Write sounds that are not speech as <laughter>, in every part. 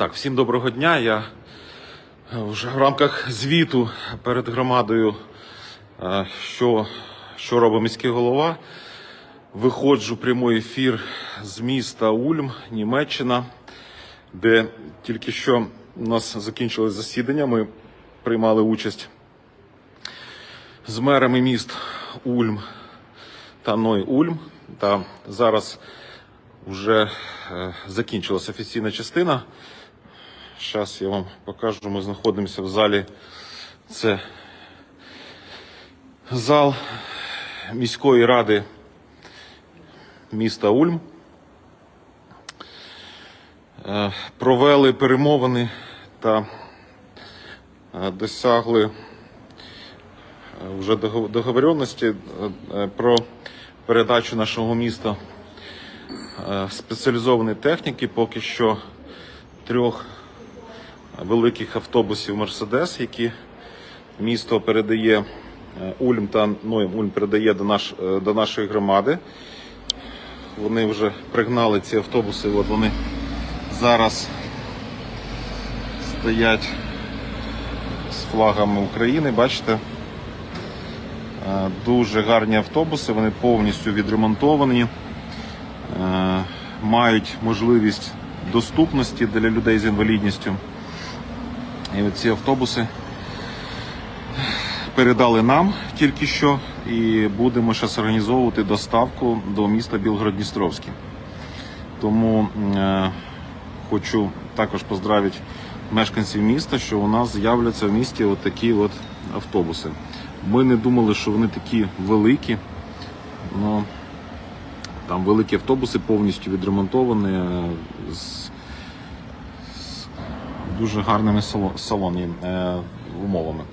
Так, всім доброго дня. Я е, вже в рамках звіту перед громадою, е, що, що робить міський голова. Виходжу прямий ефір з міста Ульм, Німеччина, де тільки що у нас закінчилось засідання. Ми приймали участь з мерами міст Ульм та Ной Ульм. Та зараз вже е, закінчилась офіційна частина. Зараз я вам покажу. Ми знаходимося в залі. Це зал міської ради міста Ульм. Е, Провели перемовини та е, досягли е, вже догов- договоренності е, про передачу нашого міста спеціалізованої техніки. Поки що трьох великих автобусів Мерседес, які місто передає е, Ульм та Ноєм Ульм передає до, наш, е, до нашої громади. Вони вже пригнали ці автобуси. От вони зараз стоять з флагами України. Бачите? Е, Дуже гарні автобуси, вони повністю відремонтовані, мають можливість доступності для людей з інвалідністю. І ці автобуси передали нам тільки що, і будемо зараз організовувати доставку до міста Білгород-Дністровський. Тому е, хочу також поздравити мешканців міста, що у нас з'являться в місті от такі от автобуси. Ми не думали, що вони такі великі. Ну, там великі автобуси повністю відремонтовані е, з дуже гарними сало- салонні е, умовами.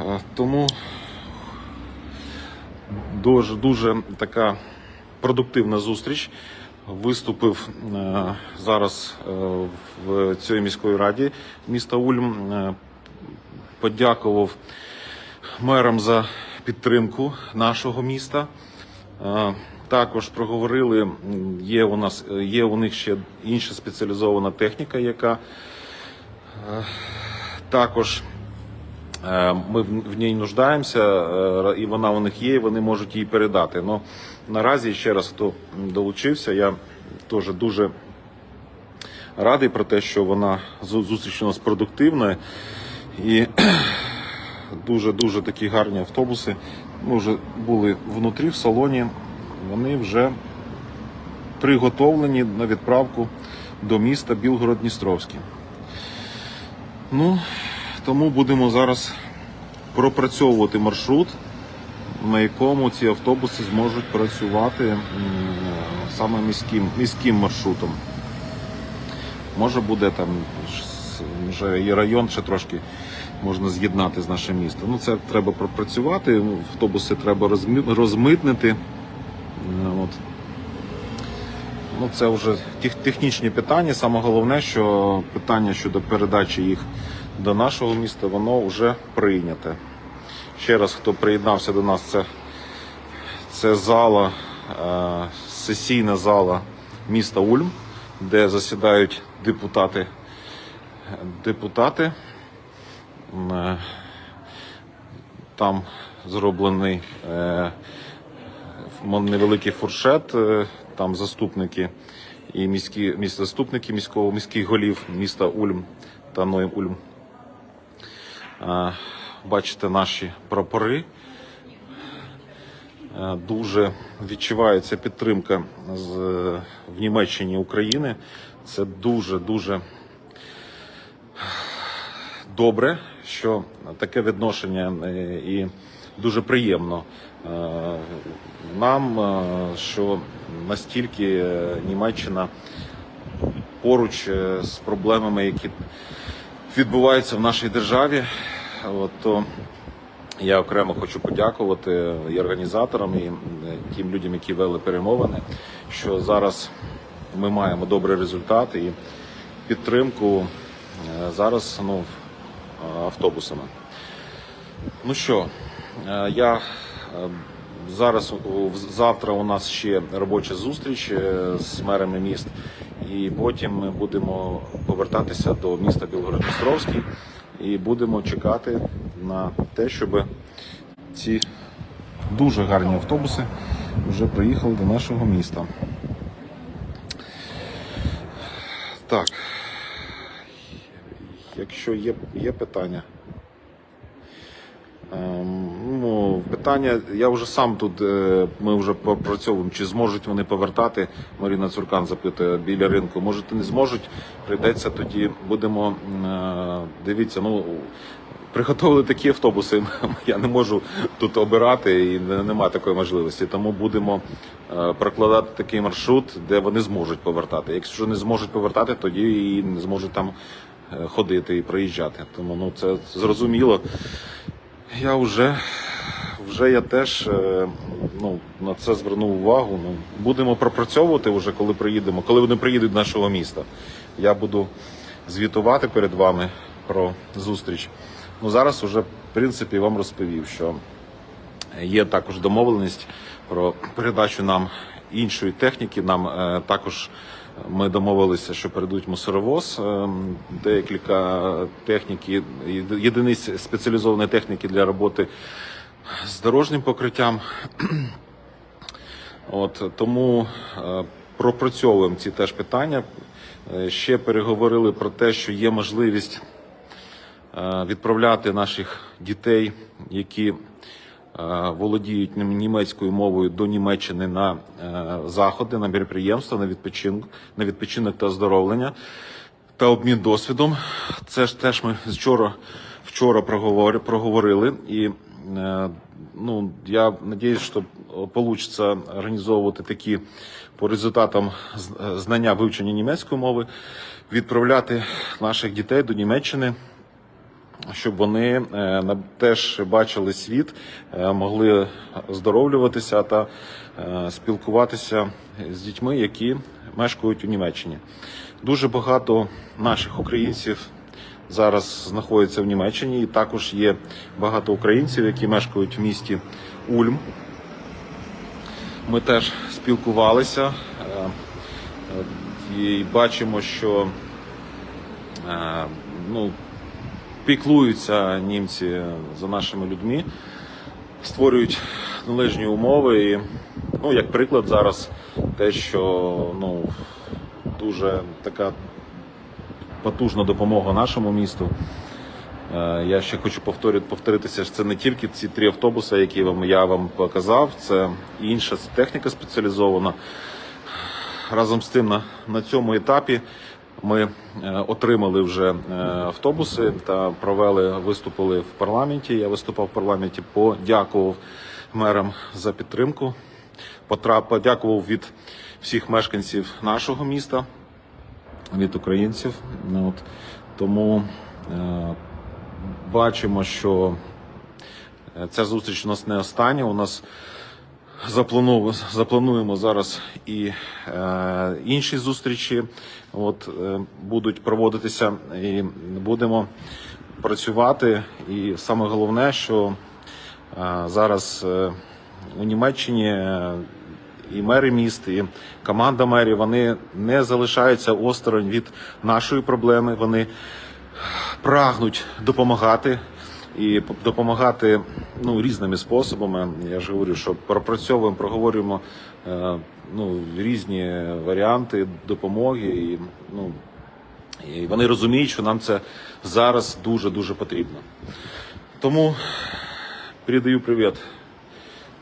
Е, тому дуже, дуже така продуктивна зустріч. Виступив е, зараз в цій міської раді міста Ульм. Подякував мерам за підтримку нашого міста. Також проговорили, є у нас є у них ще інша спеціалізована техніка, яка також е, ми в ній нуждаємося, е, і вона у них є, і вони можуть її передати. Но наразі ще раз, хто долучився, я теж дуже радий про те, що вона зустріч у нас продуктивна. І <clears throat> дуже дуже такі гарні автобуси. Ми вже були внутрі в салоні. Вони вже приготовлені на відправку до міста Білгород-Дністровський. Ну, тому будемо зараз пропрацьовувати маршрут, на якому ці автобуси зможуть працювати саме міським, міським маршрутом. Може буде там вже і район ще трошки можна з'єднати з нашим містом. Ну це треба пропрацювати. Автобуси треба розмитнити. От. Ну, це вже тех- технічні питання. Саме головне, що питання щодо передачі їх до нашого міста, воно вже прийняте. Ще раз, хто приєднався до нас, це, це зала, е, сесійна зала міста Ульм, де засідають депутати. Депутати. Е, Там зроблений е, невеликий фуршет, е, там заступники і міські, міс- заступники міського, міських голів міста Ульм та Ноєм Ульм. Бачите наші прапори. Дуже відчувається підтримка з, в Німеччині України. Це дуже дуже добре, що таке відношення е, і дуже приємно е, нам, е, що настільки е, Німеччина поруч з проблемами, які відбуваються в нашій державі. От, то я окремо хочу подякувати і організаторам, і тим людям, які вели перемовини, що зараз ми маємо добрий результат і підтримку зараз ну, автобусами. Ну що, я е, зараз завтра у нас ще робоча зустріч е, з мерами міст, і потім ми будемо повертатися до міста Білгород-Дністровський і будемо чекати на те, щоб ці дуже гарні автобуси вже приїхали до нашого міста. Так. Якщо є, є питання. Ем, Ну, питання, я вже сам тут, е, ми вже попрацьовуємо, чи зможуть вони повертати, Маріна Цуркан запитує біля ринку. Може, не зможуть, прийдеться тоді, будемо, е, дивіться, ну, приготовили такі автобуси, <laughs> я не можу тут обирати і не- нема такої можливості. Тому будемо е, прокладати такий маршрут, де вони зможуть повертати. Якщо не зможуть повертати, тоді і не зможуть там ходити і проїжджати. Тому ну, це зрозуміло. Я вже, вже я теж е, ну, на це звернув увагу. Ну, будемо пропрацьовувати вже, коли приїдемо, коли вони приїдуть до нашого міста. Я буду звітувати перед вами про зустріч. Ну, зараз вже, в принципі, вам розповів, що є також домовленість про передачу нам іншої техніки. Нам е, також ми домовилися, що передуть мусоровоз, е, декілька техніки, єди- єдиниць спеціалізованої техніки для роботи з дорожнім покриттям. <clears throat> От тому е, пропрацьовуємо ці теж питання. Е, Ще переговорили про те, що є можливість е, відправляти наших дітей, які е, володіють німецькою мовою до Німеччини на е, заходи, на мероприємства, на відпочинок, на відпочинок та оздоровлення та обмін досвідом. Це ж теж ми вчора, вчора проговори- проговорили. І е, ну, я надіюсь, що вийде організовувати такі по результатам е, знання вивчення німецької мови, відправляти наших дітей до Німеччини щоб вони е, теж бачили світ, е, могли оздоровлюватися та е, спілкуватися з дітьми, які мешкають у Німеччині. Дуже багато наших українців зараз знаходяться в Німеччині, і також є багато українців, які мешкають в місті Ульм. Ми теж спілкувалися і бачимо, що ну, піклуються німці за нашими людьми, створюють належні умови. І, ну, як приклад, зараз те, що ну, дуже така потужна допомога нашому місту. Е, Я ще хочу повторити, повторитися, що це не тільки ці три автобуси, які вам я вам показав, це інша техніка спеціалізована. Разом з тим, на, на цьому етапі ми е, отримали вже е, автобуси та провели, виступили в парламенті. Я виступав в парламенті, подякував мерам за підтримку. Подякував від всіх мешканців нашого міста, від українців. Ну, от, тому е, бачимо, що е, ця зустріч у нас не остання. У нас Заплануємо, зараз і е, інші зустрічі. От е, будуть проводитися і будемо працювати. І саме головне, що е, зараз е, у Німеччині е, і мери міст, і команда мерів вони не залишаються осторонь від нашої проблеми. Вони прагнуть допомагати і допомагати ну, різними способами. Я ж говорю, що пропрацьовуємо, проговорюємо е, ну, різні варіанти допомоги. І, ну, і вони розуміють, що нам це зараз дуже-дуже потрібно. Тому передаю привіт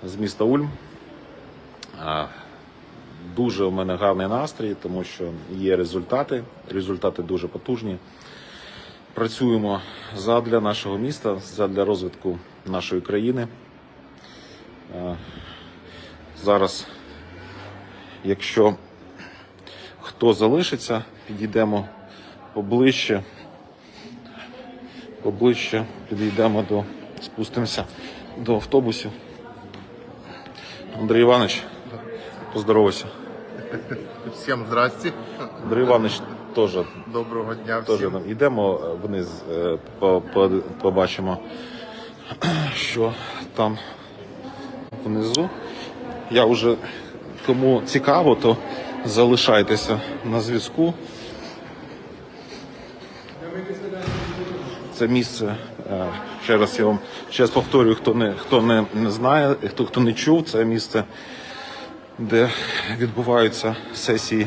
з міста Ульм. Дуже у мене гарний настрій, тому що є результати. Результати дуже потужні працюємо задля нашого міста, задля розвитку нашої країни. Е, Зараз, якщо хто залишиться, підійдемо поближче, поближче підійдемо до, спустимося до автобусів. Андрій Іванович, поздоровайся. Всім здрасті. Андрій Іванович теж Доброго дня Теж всім. нам йдемо е, вниз, е, по- по- побачимо, <clears throat> що там внизу. Я вже кому цікаво, то залишайтеся на зв'язку. Це місце, е, ще раз я вам ще раз повторюю, хто не, хто не, не знає, хто, хто не чув, це місце, де відбуваються сесії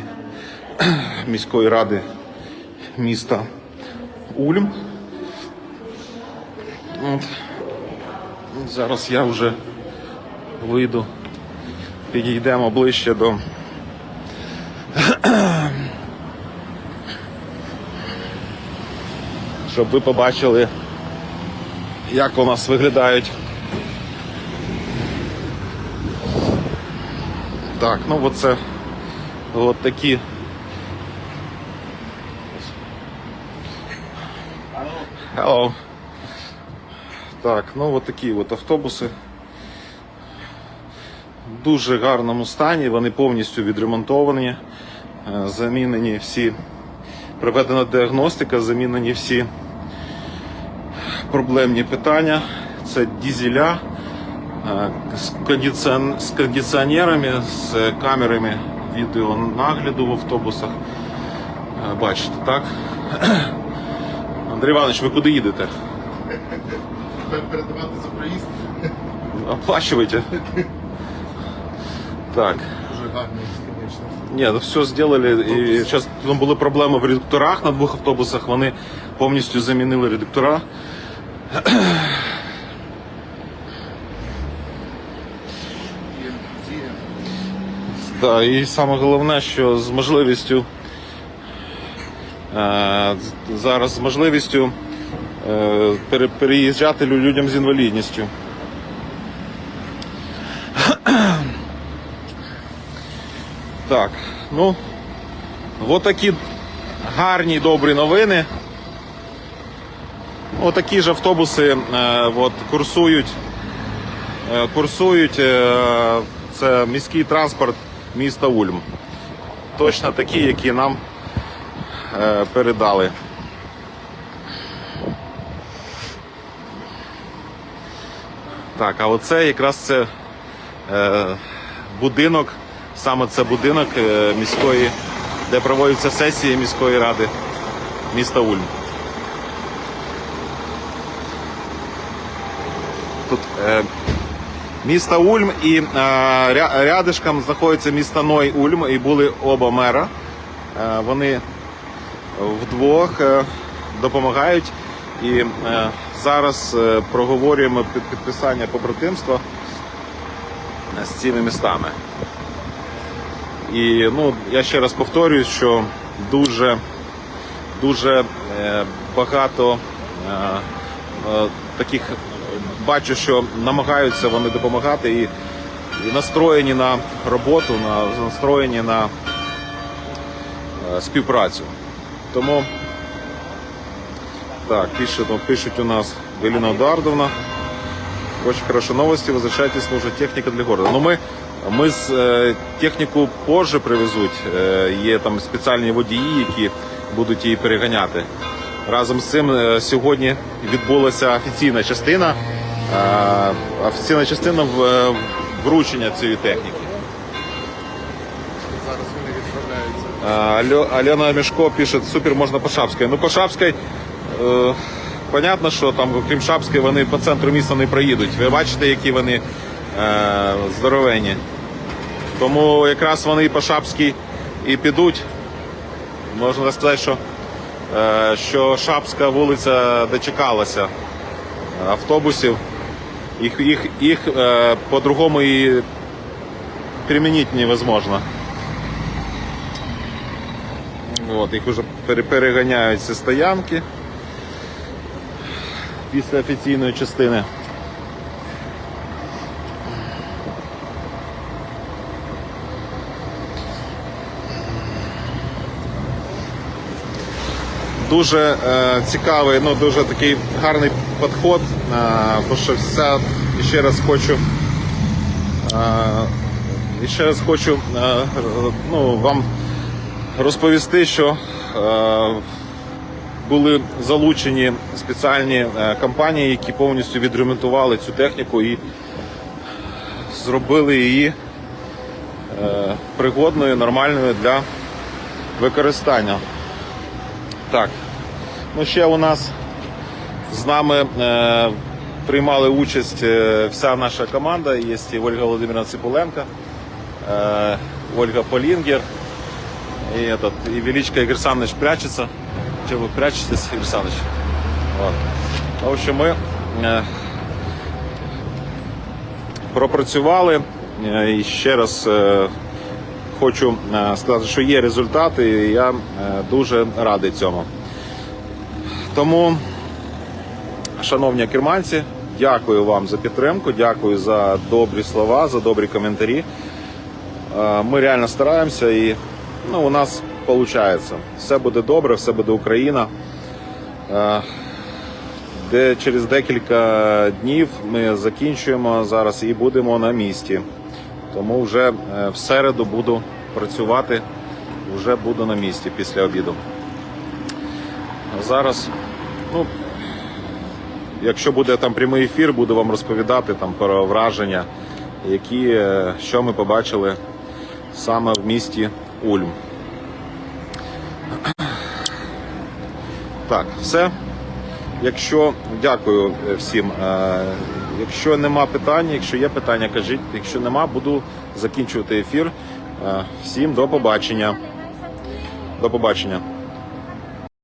<clears throat> міської ради міста Ульм. От. Зараз я вже вийду, підійдемо ближче до. <clears throat> Щоб ви побачили, як у нас виглядають. Так, ну оце от такі. Так, ну от такі от автобуси. В дуже гарному стані, вони повністю відремонтовані, е, замінені всі, проведена діагностика, замінені всі проблемні питання. Це дізеля е, з, кондиціонерами, з камерами відеонагляду в автобусах. Е, Бачите, так? Андрій Іванович, ви куди їдете? Передавати за проїзд Оплачивайте. Так. дуже гарно, звісно. Ні, ну все зробили. І зараз там були проблеми в редукторах на двох автобусах. Вони повністю замінили редуктора. Є. І саме головне, що з можливістю е, зараз з можливістю переїжджати людям з інвалідністю. <clears throat> Так, ну, от такі гарні добрі новини. Отакі ж автобуси е, от, курсують Е, курсують. е, Це міський транспорт міста Ульм. Точно такі, які нам е, передали. Так, а оце якраз це е, будинок, саме це будинок е, міської, де проводяться сесії міської ради міста Ульм. Тут е, місто Ульм і е, ря- рядишком знаходиться місто Ной Ульм, і були оба мера. Е, вони вдвох е, допомагають. І е, зараз е, проговорюємо під- підписання побратимства з цими містами. І ну, я ще раз повторюю, що дуже, дуже е, багато е, таких бачу, що намагаються вони допомагати і, настроєні на роботу, на, настроєні на співпрацю. Тому так, пишуть, ну, у нас Галина Эдуардовна. Очень хорошо новости. Возвращайтесь, служить техніка для города. Ну, ми, ми з е, техніку позже привезуть. Е, є там спеціальні водії, які будуть її переганяти. Разом з цим е, сьогодні відбулася офіційна частина. Е, офіційна частина в, е, вручення цієї техніки. Зараз вони відправляються. А, Алё- Алена пише, супер, можна по Шапській. Ну, по Шапській, е, понятно, що там, крім Шапської, вони по центру міста не проїдуть. Ви бачите, які вони е, здоровенні. Тому якраз вони по Шапській і підуть. Можна сказати, що, е, що Шапська вулиця дочекалася автобусів. Їх, їх, їх е, по-другому і примінити невозможно. От, їх вже пере- переганяють зі стоянки після офіційної частини. Дуже е, цікавий, ну дуже такий гарний підход, е, бо що вся, ще раз хочу е, ще раз хочу е, ну, вам розповісти, що е, були залучені спеціальні е, компанії, які повністю відремонтували цю техніку і зробили її е, пригодною, нормальною для використання. Так, ну ще у нас з нами е, приймали участь е, вся наша команда. Є і Ольга Володимирівна Ципуленко, Ольга Полінгер, і, этот, і Величко Ігор Саныч прячется. Ви прячетесь, Ігор Саныч? В общем, ми е, пропрацювали. Е, І ще раз е, хочу е, сказати, що є результати, і я е, дуже радий цьому. Тому, шановні керманці, дякую вам за підтримку, дякую за добрі слова, за добрі коментарі. Е, Ми реально стараємося і ну, у нас виходить. Все буде добре, все буде Україна. Е, Де через декілька днів ми закінчуємо зараз і будемо на місці. Тому вже е, в середу буду працювати, вже буду на місці після обіду. Зараз, ну, якщо буде там прямий ефір, буду вам розповідати там про враження, які, е, що ми побачили саме в місті Ульм. Так, все. Якщо дякую всім. Е, Якщо нема питань, якщо є питання, кажіть. Якщо нема, буду закінчувати ефір. Е, Всім до побачення. До побачення.